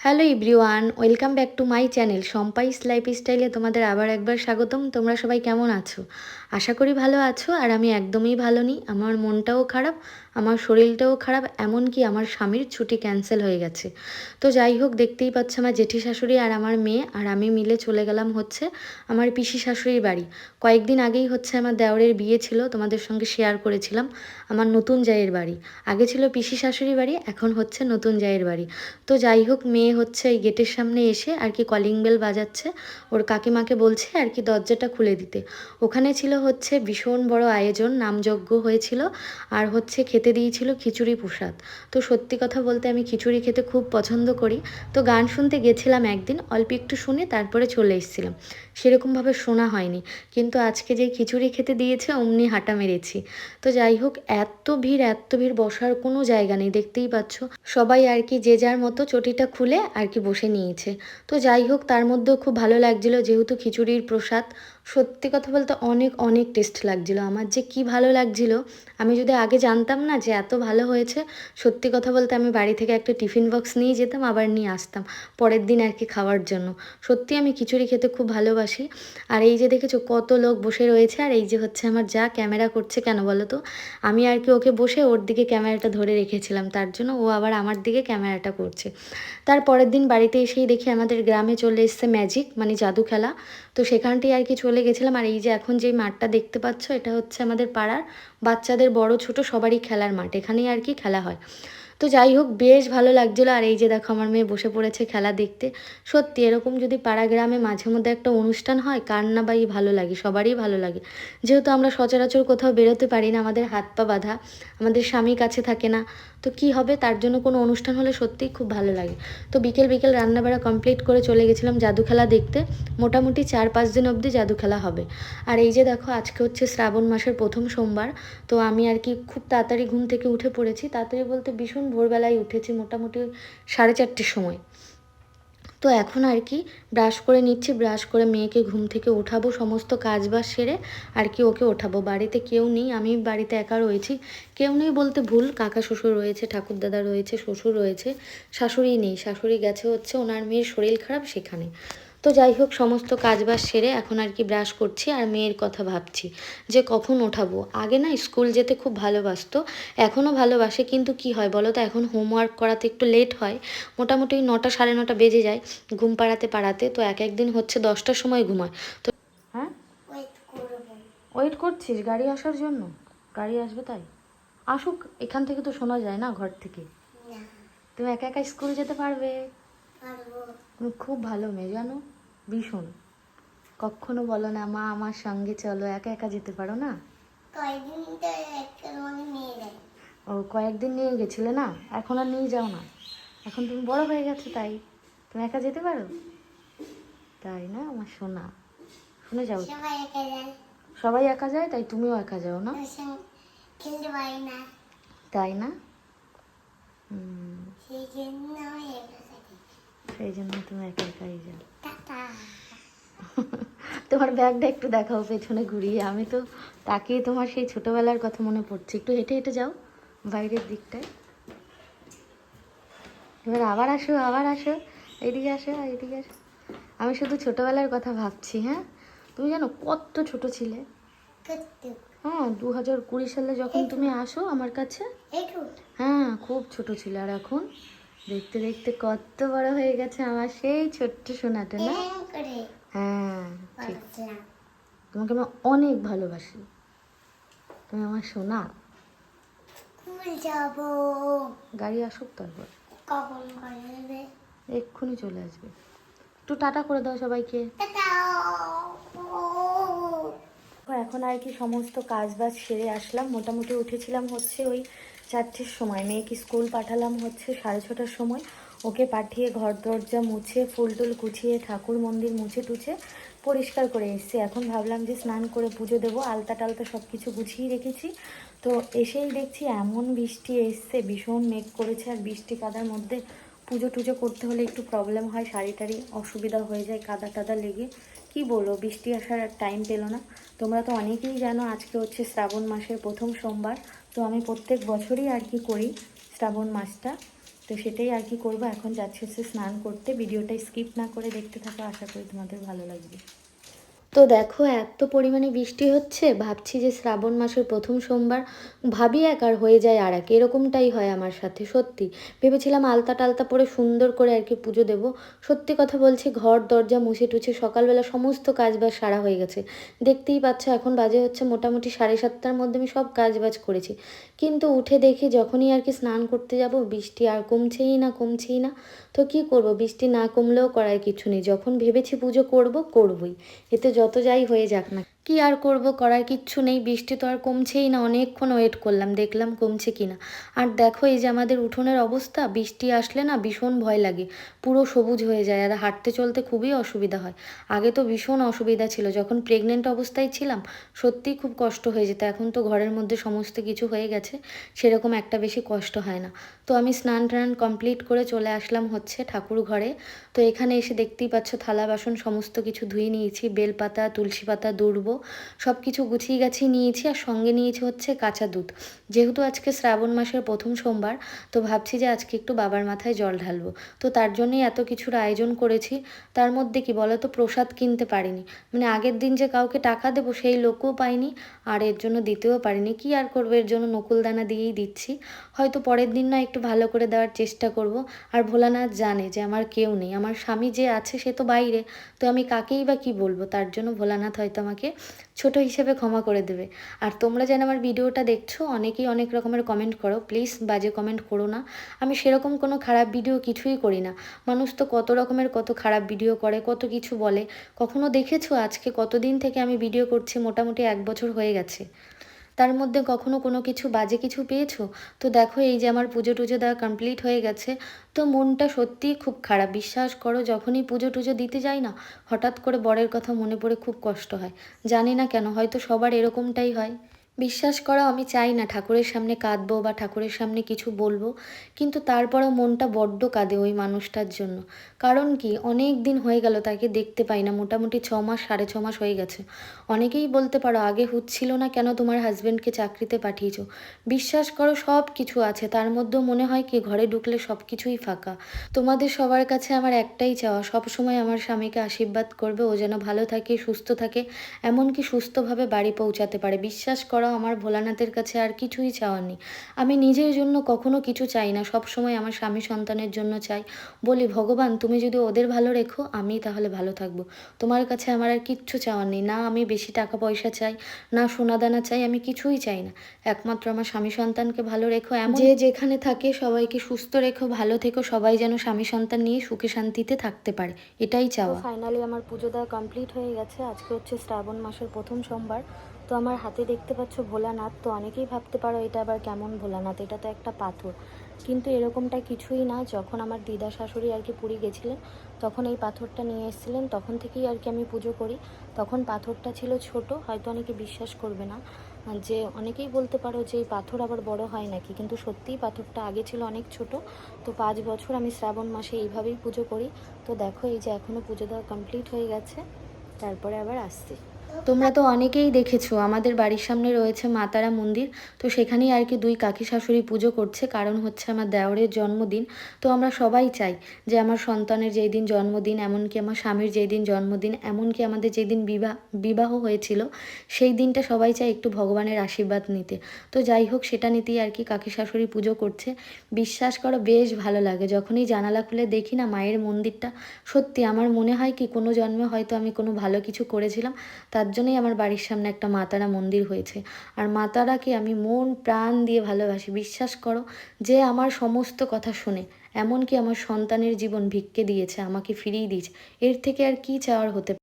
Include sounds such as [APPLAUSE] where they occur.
Hello everyone welcome back to my channel সম্পাইস life স্টাইলে তোমাদের আবার একবার স্বাগতম। তোমরা সবাই কেমন আছো? আশা করি ভালো আছো, আর আমি একদমই ভালো নেই আমার মনটাও খারাপ আমার শরীরটাও খারাপ, এমনকি আমার স্বামীর ছুটি ক্যান্সেল হয়ে গেছে। তো যাই হোক, দেখতেই পাচ্ছ আমার জেঠি শাশুড়ি আর আমার মেয়ে, আর আমি মিলে চলে গেলাম হচ্ছে আমার পিসি শাশুড়ির বাড়ি। কয়েকদিন আগেই হচ্ছে আমার দেওরের বিয়ে ছিল, তোমাদের সঙ্গে শেয়ার করেছিলাম আমার নতুন জায়ের বাড়ি। আগে ছিল পিসি শাশুড়ি বাড়ি, এখন হচ্ছে নতুন জায়ের বাড়ি। তো যাই হোক, মেয়ে হচ্ছে এই গেটের সামনে এসে আর কি কলিং বেল বাজাচ্ছে, ওর কাকিমাকে বলছে আর কি দরজাটা খুলে দিতে। ওখানে ছিল হচ্ছে ভীষণ বড় আয়োজন, নামযজ্ঞ হয়েছিল, আর হচ্ছে খেতে দিয়েছিল খিচুড়ি প্রসাদ। তো সত্যি কথা বলতে আমি খিচুড়ি খেতে খুব পছন্দ করি। তো গান শুনতে গেছিলাম একদিন, অল্প একটু শুনে তারপরে চলে এসেছিলাম। সেরকমভাবে শোনা হয়নি। কিন্তু আজকে যে খিচুড়ি খেতে দিয়েছে, অমনি হাঁটা মেরেছি। তো যাই হোক, এত ভিড় এত ভিড় বসার কোনো জায়গা নেই, দেখতেই পাচ্ছ। সবাই আর কি যে যার মতো চটিটা খুলে আর কি বসে নিয়েছে। তো যাই হোক, তার মধ্যেও খুব ভালো লাগছিল যেহেতু খিচুড়ির প্রসাদ সত্যি কথা বলতে অনেক অনেক টেস্ট লাগছিল। আমার যে কি ভালো লাগছিল, আমি যদি আগে জানতাম না যে এত ভালো হয়েছে, সত্যি কথা বলতে আমি বাড়ি থেকে একটা টিফিন বক্স নিয়ে যেতাম, আবার নিয়ে আসতাম পরের দিন আর কি খাওয়ার জন্য। সত্যি আমি খিচুড়ি খেতে খুব ভালোবাসি। আর এই যে দেখেছ কত লোক বসে রয়েছে, আর এই যে হচ্ছে আমার যা ক্যামেরা করছে কেন বলো তো? আমি আর কি ওকে বসে ওর দিকে ক্যামেরাটা ধরে রেখেছিলাম, তার জন্য ও আবার আমার দিকে ক্যামেরাটা করছে। তার পরের দিন বাড়িতে এসেই দেখি আমাদের গ্রামে চলে এসছে ম্যাজিক মানে জাদু খেলা। তো সেখানটি আর কি চলে গেছিলাম। আর এই যে এখন যেই মাঠটা দেখতে পাচ্ছ, এটা হচ্ছে আমাদের পাড়ার বাচ্চাদের বড় ছোট সবারই খেলার মাঠ। এখানেই আর কি খেলা হয়। তো যাই হোক, বেশ ভালো লাগছিল। আর এই যে দেখো, আমার মেয়ে বসে পড়েছে খেলা দেখতে। সত্যি, এরকম যদি পাড়া গ্রামে মাঝে মধ্যে একটা অনুষ্ঠান হয়, কার না বাই ভালো লাগে, সবারই ভালো লাগে। যেহেতু আমরা সচরাচর কোথাও বেরোতে পারি না, আমাদের হাত পা বাঁধা, আমাদের স্বামী কাছে থাকে না, তো কি হবে? তার জন্য কোনো অনুষ্ঠান হলে সত্যিই খুব ভালো লাগে। তো বিকেল বিকেল রান্নাবাড়া কমপ্লিট করে চলে গেছিলাম জাদু খেলা দেখতে। মোটামুটি চার পাঁচ দিন অবধি জাদু খেলা হবে। আর এই যে দেখো, আজকে হচ্ছে শ্রাবণ মাসের প্রথম সোমবার, তো আমি আর কি খুব তাড়াতাড়ি ঘুম থেকে উঠে পড়েছি। তাড়াতাড়ি বলতে ভীষণ ভোরবেলায় উঠেছি মোটামুটি সাড়ে চারটের সময়। তো এখন আর কি ব্রাশ করে নিচ্ছি, ব্রাশ করে মেয়েকে ঘুম থেকে ওঠাবো, সমস্ত কাজ বাজ সেরে আর কি ওকে ওঠাবো। বাড়িতে কেউ নেই, আমি বাড়িতে একা রয়েছি। কেউ নেই বলতে ভুল, কাকা শ্বশুর রয়েছে ঠাকুরদাদা রয়েছে, শ্বশুর রয়েছে, শাশুড়ি নেই। শাশুড়ি গেছে হচ্ছে, ওনার মেয়ের শরীর খারাপ সেখানে। তো যাই হোক সমস্ত কাজবাজ সেরে এখন আর কি ব্রাশ করছি আর মেয়ের কথা ভাবছি যে কখন ওঠাবো। আগে না স্কুল যেতে খুব ভালোবাসতো এখনও ভালোবাসে কিন্তু কি হয় বলো তো? এখন হোমওয়ার্ক করাতে একটু লেট হয় মোটামুটি নটা সাড়ে নটা বেজে যায় ঘুম পাড়াতে পাড়াতে তো এক একদিন হচ্ছে দশটার সময় ঘুমায়। তো হ্যাঁ? ওয়েট ওয়েট করছিস? গাড়ি আসার জন্য? গাড়ি আসবে তাই? আসুক এখান থেকে তো শোনা যায় না ঘর থেকে। তুমি একা একা স্কুল যেতে পারবে পারব। তুমি খুব ভালো মেয়ে জানো? ভীষণ। কখনো বলো না মা আমার সঙ্গে চলো একা একা যেতে পারো না? ও কয়েকদিন নিয়ে গেছিলে না? এখন আর নিয়ে যাও না। এখন তুমি বড় হয়ে গেছো তাই। তুমি একা যেতে পারো? তাই না আমার শোনা। শুনে যাও। সবাই একা যায়। তাই তুমিও একা যাও না? ওর খেলতে পারি না। তাই না? হুম, সেই জন্য আমি একা থাকি সেই জন্য তুমি একা একাই যাও। [LAUGHS] তোমার ব্যাগটা একটু দেখাও পেছনে ঘুরিয়ে। আমি তো তাকিয়ে তোমার সেই ছোটবেলার কথা মনে পড়ছে। একটু হেঁটে হেঁটে যাও বাইরের দিকটায়। এবার আবার আসো আবার আসো। এইদিকে আসো এইদিকে আসো। আমি শুধু ছোটবেলার কথা ভাবছি হ্যাঁ? তুমি জানো কত ছোট ছিলে? হ্যাঁ দু হাজার কুড়ি সালে যখন তুমি আসো আমার কাছে হ্যাঁ খুব ছোট ছিল। আর এখন? দেখতে দেখতে কত বড় হয়ে গেছে আমার সেই ছোট্ট সোনাটা না? হ্যাঁ ঠিক। তোমাকে আমি অনেক ভালোবাসি। তুমি আমার সোনা। যাব। গাড়ি আসুক তারপর। কখন এক্ষুনি চলে আসবে। একটু টাটা করে দাও সবাইকে। এখন আর কি সমস্ত কাজ বাজ সেরে আসলাম। মোটামুটি উঠেছিলাম হচ্ছে ওই চারটের সময়। মেয়েকে স্কুল পাঠালাম হচ্ছে সাড়ে ছটার সময়। ওকে পাঠিয়ে ঘর দরজা মুছে, ফুল টুল গুছিয়ে, ঠাকুর মন্দির মুছে টুছে পরিষ্কার করে এসেছি। এখন ভাবলাম যে স্নান করে পুজো দেবো, আলতা টালতা সব কিছু গুছিয়ে রেখেছি। তো এসেই দেখছি এমন বৃষ্টি এসছে, ভীষণ মেঘ করেছে আর বৃষ্টি কাদার মধ্যে পুজো টুজো করতে হলে একটু প্রবলেম হয়, শাড়ি টাড়ি অসুবিধা হয়ে যায়, কাদা টাদা লেগে। কি বলব, বৃষ্টি আসার টাইম পেল না। তোমরা তো অনেকেই জানো আজকে হচ্ছে শ্রাবণ মাসের প্রথম সোমবার। তো আমি প্রত্যেক বছরই আর কি করি শ্রাবণ মাসটা। তো সেটাই আর কি করব। এখন যাচ্ছে স্নান করতে। ভিডিওটা স্কিপ না করে দেখতে থাকো। আশা করি তোমাদের ভালো লাগবে। তো দেখো, এত পরিমাণে বৃষ্টি হচ্ছে, ভাবছি যে শ্রাবণ মাসের প্রথম সোমবার ভাবি এক আর হয়ে যায় আর এক। এরকমটাই হয় আমার সাথে, সত্যি। ভেবেছিলাম আলতা টালতা পরে সুন্দর করে আর কি পুজো দেব। সত্যি কথা বলছি, ঘর, দরজা মুছে টুছে সকালবেলা সমস্ত কাজ বাজ সারা হয়ে গেছে। দেখতেই পাচ্ছ, এখন বাজে হচ্ছে মোটামুটি সাড়ে সাতটার মধ্যে আমি সব কাজ বাজ করেছি। কিন্তু উঠে দেখি যখনই আর কি স্নান করতে যাব, বৃষ্টি আর কমছেই না কমছেই না। তো কি করব, বৃষ্টি না কমলেও করার কিছু নেই। যখন ভেবেছি পুজো করব, করবই। এতে যাই হয়ে যাক না কি আর করব? করার কিচ্ছু নেই। বৃষ্টি তো আর কমছেই না। অনেকক্ষণ ওয়েট করলাম। দেখলাম কমছে কি না আর দেখো, এই যে আমাদের উঠোনের অবস্থা, বৃষ্টি আসলে না ভীষণ ভয় লাগে। পুরো সবুজ হয়ে যায়। আর হাঁটতে চলতে খুবই অসুবিধা হয়। আগে তো ভীষণ অসুবিধা ছিল। যখন প্রেগনেন্ট অবস্থায় ছিলাম, সত্যিই খুব কষ্ট হয়ে যেত। এখন তো ঘরের মধ্যে সমস্ত কিছু হয়ে গেছে। সেরকম একটা বেশি কষ্ট হয় না। তো আমি স্নান টান কমপ্লিট করে চলে আসলাম হচ্ছে ঠাকুর ঘরে। তো এখানে এসে দেখতেই পাচ্ছ, থালা, বাসন, সমস্ত কিছু ধুয়ে নিয়েছি। বেলপাতা, তুলসী পাতা দুর্ব সব কিছু গুছিয়ে গাছিয়ে নিয়েছি আর সঙ্গে নিয়েছি হচ্ছে কাঁচা দুধ। যেহেতু আজকে শ্রাবণ মাসের প্রথম সোমবার, তো ভাবছি যে আজকে একটু বাবার মাথায় জল ঢালবো। তো তার জন্যই এত কিছুর আয়োজন করেছি। তার মধ্যে কি বলো তো প্রসাদ কিনতে পারিনি। মানে আগের দিন যে কাউকে টাকা দেবো সেই লোকও পাইনি, আর এর জন্য দিতেও পারিনি। কি আর করব, এর জন্য নকুলদানা দিয়েই দিচ্ছি। হয়তো পরের দিন না একটু ভালো করে দেওয়ার চেষ্টা করব। আর ভোলানাথ জানে যে আমার কেউ নেই। আমার স্বামী যে আছে সে তো বাইরে। তো আমি কাকেই বা কি বলব? তার জন্য ভোলানাথ হয়তো আমাকে ছোট হিসেবে ক্ষমা করে দেবে। আর তোমরা যেন আমার ভিডিওটা দেখছ, অনেকেই অনেক রকমের কমেন্ট করো। প্লিজ বাজে কমেন্ট করো না। আমি সেরকম কোনো খারাপ ভিডিও কিছুই করি না। মানুষ তো কত রকমের কত খারাপ ভিডিও করে, কত কিছু বলে। কখনো দেখেছ আজকে কতদিন থেকে আমি ভিডিও করছি? মোটামুটি এক বছর হয়ে গেছে। তার মধ্যে কখনো কোনো কিছু বাজে কিছু পেয়েছ? তো দেখো এই যে আমার পুজো টুজো দেওয়া কমপ্লিট হয়ে গেছে। তো মনটা সত্যিই খুব খারাপ। বিশ্বাস করো, যখনই পুজো টুজো দিতে যাই না, হঠাৎ করে বরের কথা মনে পড়ে খুব কষ্ট হয়। জানি না কেন, হয়তো সবার এরকমটাই হয়। বিশ্বাস করো আমি চাই না, ঠাকুরের সামনে কাঁদবো বা ঠাকুরের সামনে কিছু বলব, কিন্তু তারপরেও মনটা বড্ড কাঁদে ওই মানুষটার জন্য। কারণ কি, অনেক দিন হয়ে গেল তাকে দেখতে পাই না, মোটামুটি ছ মাস, সাড়ে ছ মাস হয়ে গেছে। অনেকেই বলতে পারো, আগে হচ্ছিল না কেন তোমার হাজব্যান্ডকে চাকরিতে পাঠিয়েছো? বিশ্বাস করো, সব কিছু আছে, তার মধ্যেও মনে হয় কি, ঘরে ঢুকলে সব কিছুই ফাঁকা। তোমাদের সবার কাছে আমার একটাই চাওয়া সব সময় আমার স্বামীকে আশীর্বাদ করবে, ও যেন ভালো থাকে, সুস্থ থাকে, এমনকি সুস্থভাবে বাড়ি পৌঁছাতে পারে। বিশ্বাস করো আমার ভোলানাথের কাছে আর কিছুই চাওয়ার নেই। আমি নিজের জন্য কখনো কিছু চাই না সব সময় আমার স্বামী সন্তানের জন্য চাই। বলি ভগবান তুমি যদি ওদের ভালো রেখো আমি তাহলে ভালো থাকব। তোমার কাছে আমার আর কিচ্ছু চাওয়ার নেই। না আমি বেশি টাকা পয়সা চাই না সোনাদানা চাই আমি কিছুই চাই না। একমাত্র আমার স্বামী সন্তানকে ভালো রেখো। এমন যে যেখানে থাকে সবাইকে সুস্থ রেখো ভালো থেকো সবাই যেন স্বামী সন্তান নিয়ে সুখে শান্তিতে থাকতে পারে। এটাই চাওয়া। ফাইনালি আমার পুজো দেওয়া কমপ্লিট হয়ে গেছে। আজকে হচ্ছে শ্রাবণ মাসের প্রথম সোমবার। তো আমার হাতে দেখতে পাচ্ছ ভোলানাথ, তো অনেকেই ভাবতে পারো এটা আবার কেমন ভোলানাথ, এটা তো একটা পাথর। কিন্তু এরকমটা কিছুই না, যখন আমার দিদা শাশুড়ি আর কি পুরী গেছিলেন, তখন এই পাথরটা নিয়ে এসেছিলেন, তখন থেকেই আর কি আমি পুজো করি। তখন পাথরটা ছিল ছোট, হয়তো অনেকে বিশ্বাস করবে না, যে অনেকেই বলতে পারো যে এই পাথর আবার বড় হয় নাকি, কিন্তু সত্যিই পাথরটা আগে ছিল অনেক ছোট। তো পাঁচ বছর আমি শ্রাবণ মাসে এইভাবেই পুজো করি। তো দেখো এই যে এখনও পুজো দেওয়া কমপ্লিট হয়ে গেছে, তারপরে আবার আসছি। তোমরা তো অনেকেই দেখেছ, আমাদের বাড়ির সামনে রয়েছে মা তারা মন্দির। তো সেখানেই আর কি দুই কাকি শাশুড়ি পুজো করছে, কারণ হচ্ছে আমার দেওরের জন্মদিন। তো আমরা সবাই চাই যে আমার সন্তানের যেই দিন জন্মদিন, এমনকি আমার স্বামীর যেই দিন জন্মদিন, এমনকি আমাদের যেই দিন বিবাহ বিবাহ হয়েছিল, সেই দিনটা সবাই চায় একটু ভগবানের আশীর্বাদ নিতে। তো যাই হোক, সেটা নিতেই আর কি কাকি শাশুড়ি পুজো করছে। বিশ্বাস করো, বেশ ভালো লাগে। যখনই জানালা খুলে দেখি না মায়ের মন্দিরটা, সত্যি আমার মনে হয় কি কোনো জন্মে হয়তো আমি কোনো ভালো কিছু করেছিলাম তার জন্যই আমার বাড়ির সামনে একটা মাতারা মন্দির হয়েছে। আর মাতারাকে আমি মন, প্রাণ দিয়ে ভালোবাসি। বিশ্বাস করো, যে আমার সমস্ত কথা শুনে, এমনকি আমার সন্তানের জীবন ভিক্ষে দিয়েছে, আমাকে ফিরিয়ে দিয়েছে। এর থেকে আর কি চাওয়ার হতে